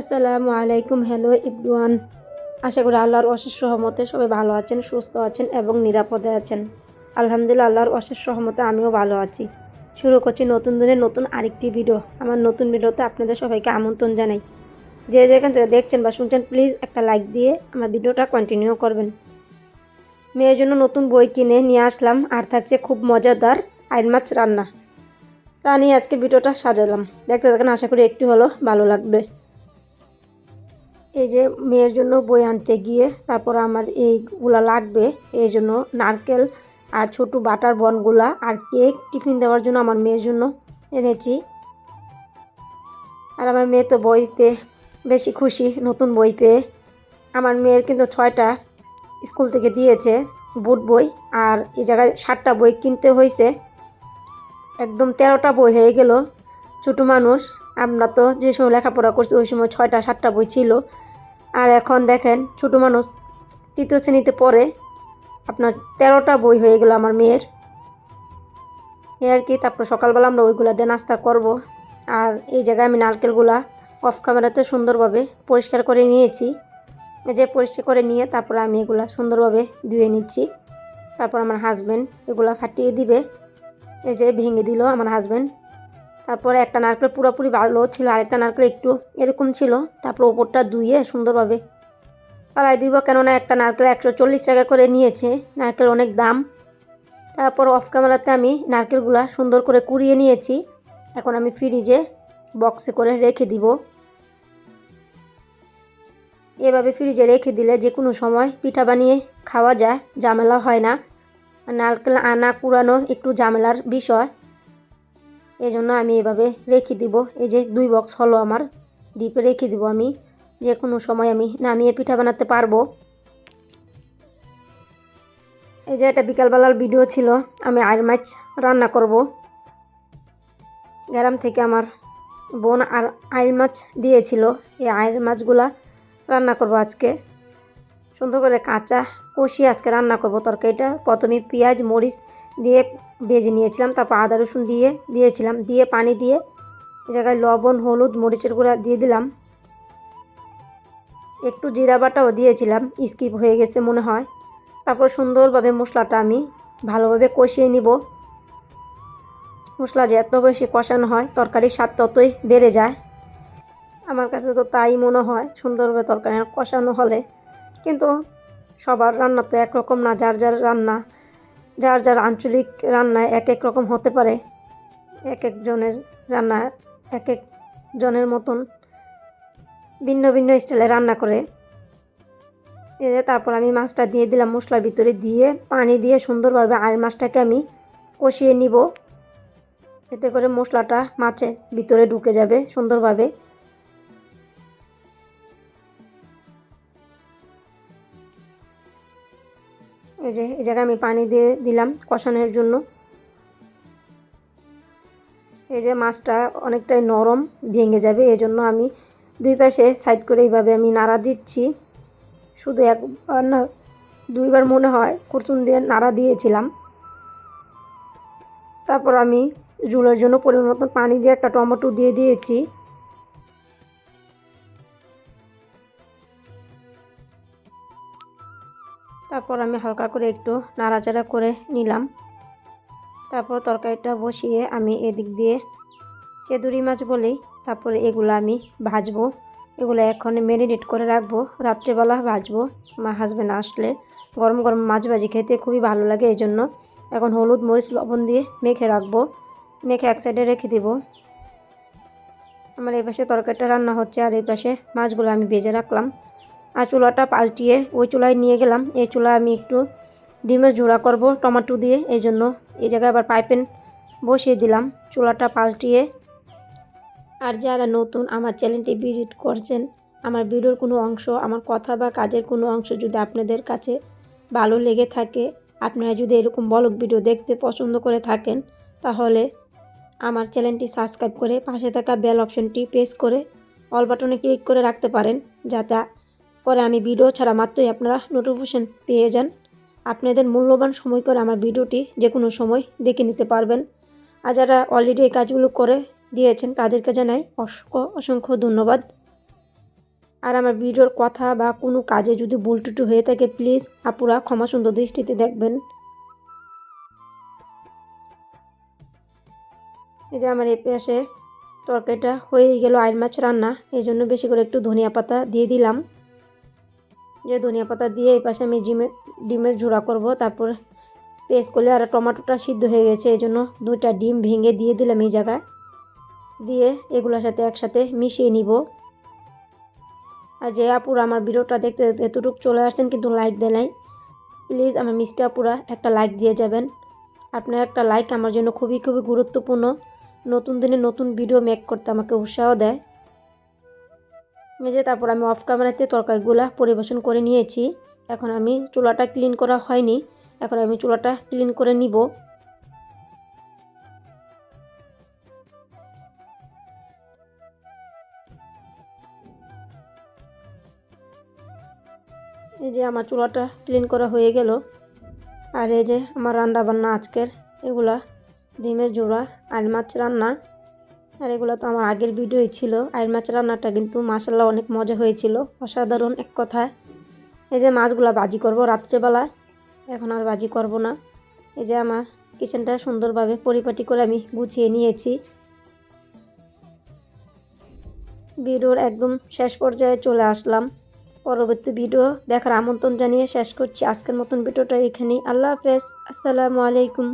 আসসালামু আলাইকুম, হ্যালো ইবডুয়ান আশা করি আল্লাহর অশেষ সহমতে সবাই ভালো আছেন, সুস্থ আছেন এবং নিরাপদে আছেন। আলহামদুলিল্লাহ, আল্লাহর অশেষ সহমতে আমিও ভালো আছি। শুরু করছি নতুন দিনের নতুন আরেকটি ভিডিও। আমার নতুন ভিডিওতে আপনাদের সবাইকে আমন্ত্রণ জানাই। যে যেখান থেকে দেখছেন বা শুনছেন, প্লিজ একটা লাইক দিয়ে আমার ভিডিওটা কন্টিনিউ করবেন। মেয়ের জন্য নতুন বই কিনে নিয়ে আসলাম, আর থাকছে খুব মজাদার আইন মাছ রান্না। তা নিয়ে আজকে ভিডিওটা সাজালাম। দেখতে দেখেন আশা করি একটু হলো ভালো লাগবে। এই যে মেয়ের জন্য বই আনতে গিয়ে তারপর আমার এইগুলা লাগবে, এই জন্য নারকেল আর ছোটো বাটার বনগুলা আর কেক টিফিন দেওয়ার জন্য আমার মেয়ের জন্য এনেছি। আর আমার মেয়ে তো বই পেয়ে বেশি খুশি, নতুন বই পেয়ে। আমার মেয়ের কিন্তু ছয়টা স্কুল থেকে দিয়েছে বুট বই আর এই জায়গায় ষাটটা বই কিনতে হয়েছে একদম তেরোটা বই হয়ে গেল। ছোটো মানুষ, আমরা তো যে সময় লেখাপড়া করছি, ওই সময় ছয়টা, সাতটা বই ছিল। আর এখন দেখেন ছোটো মানুষ, তৃতীয় শ্রেণীতে পড়ে। আপনার তেরোটা বই হয়ে গেল আমার মেয়ের। এ আর কি, তারপর সকালবেলা আমরা ওইগুলা দিয়ে নাস্তা করব। আর এই জায়গায় আমি নারকেলগুলা অফ ক্যামেরাতে সুন্দরভাবে পরিষ্কার করে নিয়েছি। যে পরিষ্কার করে নিয়ে তারপর আমি এগুলা সুন্দরভাবে ধুয়ে নিচ্ছি। তারপর আমার হাজব্যান্ড এগুলা ফাটিয়ে দিবে। এই যে ভেঙে দিল আমার হাজব্যান্ড তারপরে একটা নারকেল পুরোপুরি ভালো ছিল, আরেকটা নারকেল একটু এরকম ছিল। তারপর ওপরটা ধুয়ে সুন্দরভাবে পালাই দিব, কেননা একটা নারকেল একশো চল্লিশ টাকা করে নিয়েছে, নারকেল অনেক দাম। তারপর অফ ক্যামেরাতে আমি নারকেলগুলো সুন্দর করে কুড়িয়ে নিয়েছি। এখন আমি ফ্রিজে বক্সে করে রেখে দিব। এভাবে ফ্রিজে রেখে দিলে যে কোনো সময় পিঠা বানিয়ে খাওয়া যায়, ঝামেলা হয় না। নারকেল আনা, কুড়ানো একটু ঝামেলার বিষয়। এই জন্য আমি এভাবে রেখে দিব। এই যে দুই বক্স হলো আমার। ডিপে রেখে দিব আমি। যে কোনো সময় আমি নামিয়ে পিঠা বানাতে পারব। এই যে এটা বিকালবেলার ভিডিও ছিল। আমি আয়ের মাছ রান্না করব। গ্রাম থেকে আমার বোন আর আয়ের মাছ দিয়েছিল। এই আয়ের মাছগুলা রান্না করব আজকে। সুন্দর করে কাঁচা কষিয়ে আজকে রান্না করব তরকারিটা। প্রথমে পেঁয়াজ, মরিচ দিয়ে ভেজে নিয়েছিলাম, তারপর আদা, রসুন দিয়ে দিয়েছিলাম, দিয়ে পানি দিয়ে জায়গায় লবণ, হলুদ, মরিচের গুঁড়া দিয়ে দিলাম। একটু জিরা বাটাও দিয়েছিলাম, স্কিপ হয়ে গেছে মনে হয়। তারপর সুন্দরভাবে মশলাটা আমি ভালোভাবে কষিয়ে নিব। মশলা যে এত বেশি কষানো হয়, তরকারির স্বাদ ততই বেড়ে যায়। আমার কাছে তো তাই মনে হয়, সুন্দরভাবে তরকারি কষানো হলে। কিন্তু সবার রান্না তো একরকম না, যার যার রান্না, যার যার আঞ্চলিক রান্নায় এক এক রকম হতে পারে। এক একজনের রান্না এক এক জনের মতন ভিন্ন ভিন্ন স্টাইলে রান্না করে। যে তারপর আমি মাছটা দিয়ে দিলাম মশলার ভিতরে দিয়ে পানি দিয়ে সুন্দরভাবে আর মাছটাকে আমি কষিয়ে নিব। এতে করে মশলাটা মাছের ভিতরে ঢুকে যাবে সুন্দরভাবে। এই যে এই জায়গায় আমি পানি দিয়ে দিলাম কষানোর জন্য। এই যে মাছটা অনেকটাই নরম ভেঙে যাবে এই জন্য আমি দুই পাশে সাইড করে এইভাবে আমি নাড়া দিচ্ছি। শুধু একবার না, দুইবার মনে হয় কুরচুন দিয়ে নাড়া দিয়েছিলাম। তারপর আমি ঝুলের জন্য পরিমাণ মতন পানি দিয়ে একটা টমেটো দিয়ে দিয়েছি। তারপর আমি হালকা করে একটু নাড়াচাড়া করে নিলাম। তারপর তরকারিটা বসিয়ে আমি এদিক দিয়ে চেদুরি মাছ বলেই তারপরে এগুলো আমি ভাজবো। এগুলো এখন ম্যারিনেট করে রাখব, রাত্রেবেলা ভাজবো। আমার হাজব্যান্ড আসলে গরম গরম মাছ ভাজি খেতে খুবই ভালো লাগে এই জন্য এখন হলুদ মরিচ লবণ দিয়ে মেখে রাখব। মেখে এক সাইডে রেখে দেবো। আমার এই পাশে তরকারিটা রান্না হচ্ছে আর এই পাশে মাছগুলো আমি ভেজে রাখলাম। আর চুলাটা পাল্টিয়ে ওই চুলায় নিয়ে গেলাম। এই চুলায় আমি একটু ডিমের ঝোড়া করব, টমেটো দিয়ে। এই জন্য এই জায়গায় আবার পাইপেন বসিয়ে দিলাম। চুলাটা পাল্টিয়ে আর যারা নতুন আমার চ্যানেলটি ভিজিট করছেন, আমার ভিডিওর কোনো অংশ, আমার কথা বা কাজের কোনো অংশ যদি আপনাদের কাছে ভালো লেগে থাকে, আপনারা যদি এরকম বলক ভিডিও দেখতে পছন্দ করে থাকেন, তাহলে আমার চ্যানেলটি সাবস্ক্রাইব করে পাশে থাকা বেল অপশনটি প্রেস করে অল বাটনে ক্লিক করে রাখতে পারেন, যাতে পরে আমি ভিডিও ছাড়া মাত্রই আপনারা নোটিফিকেশন পেয়ে যান। আপনাদের মূল্যবান সময় করে আমার ভিডিওটি যে কোনো সময় দেখে নিতে পারবেন। আর যারা অলরেডি এই কাজগুলো করে দিয়েছেন, তাদেরকে জানাই অসংখ্য অসংখ্য ধন্যবাদ। আর আমার ভিডিওর কথা বা কোনো কাজে যদি ভুল টুটু হয়ে থাকে প্লিজ আপুরা ক্ষমা সুন্দর দৃষ্টিতে দেখবেন। এই যে আমার এই তরকারিটা হয়ে গেল, আইল মাছ রান্না, এই জন্য বেশি করে একটু ধনিয়া পাতা দিয়ে দিলাম। যে ধনিয়া পাতা দিয়ে এই পাশে আমি ডিমের ডিমের ঝোড়া করব। তারপর পেস্ট করলে আর টমেটোটা সিদ্ধ হয়ে গেছে, এই জন্য দুইটা ডিম ভেঙে দিয়ে দিলাম এই জায়গায়। দিয়ে এগুলোর সাথে একসাথে মিশিয়ে নিব। আর যে আপুরা আমার ভিডিওটা দেখতে দেখতে এতটুকু চলে আসছেন, কিন্তু লাইক দেয় নাই, প্লিজ আমার মিষ্টি আপুরা একটা লাইক দিয়ে যাবেন। আপনার একটা লাইক আমার জন্য খুবই খুবই গুরুত্বপূর্ণ। নতুন দিনে নতুন ভিডিও মেক করতে আমাকে উৎসাহ দেয়। যে তারপর আমি অফ ক্যামেরাতে তরকারিগুলো পরিবেশন করে নিয়েছি। এখন আমি চুলাটা ক্লিন করা হয়নি। এখন আমি চুলাটা ক্লিন করে নিব। এই যে আমার চুলাটা ক্লিন করা হয়ে গেল। আর এই যে আমার রান্না বান্না আজকের, এগুলা ডিমের জোড়া আর মাছ রান্না। আর এগুলো তো আমার আগের ভিডিওই ছিল। আইল মাছ রান্নাটা কিন্তু মাসাল্লাহ অনেক মজা হয়েছিল। অসাধারণ এক কথায়। এই যে মাছগুলো বাজি করব রাত্রেবেলায়। এখন আর বাজি করব না। এই যে আমার কিচেনটা সুন্দরভাবে পরিপাটি করে আমি গুছিয়ে নিয়েছি। ভিডিওর একদম শেষ পর্যায়ে চলে আসলাম। পরবর্তী ভিডিও দেখার আমন্ত্রণ জানিয়ে শেষ করছি। আজকের মতন ভিডিওটা এখানেই। আল্লাহ হাফেজ। আসসালামু আলাইকুম।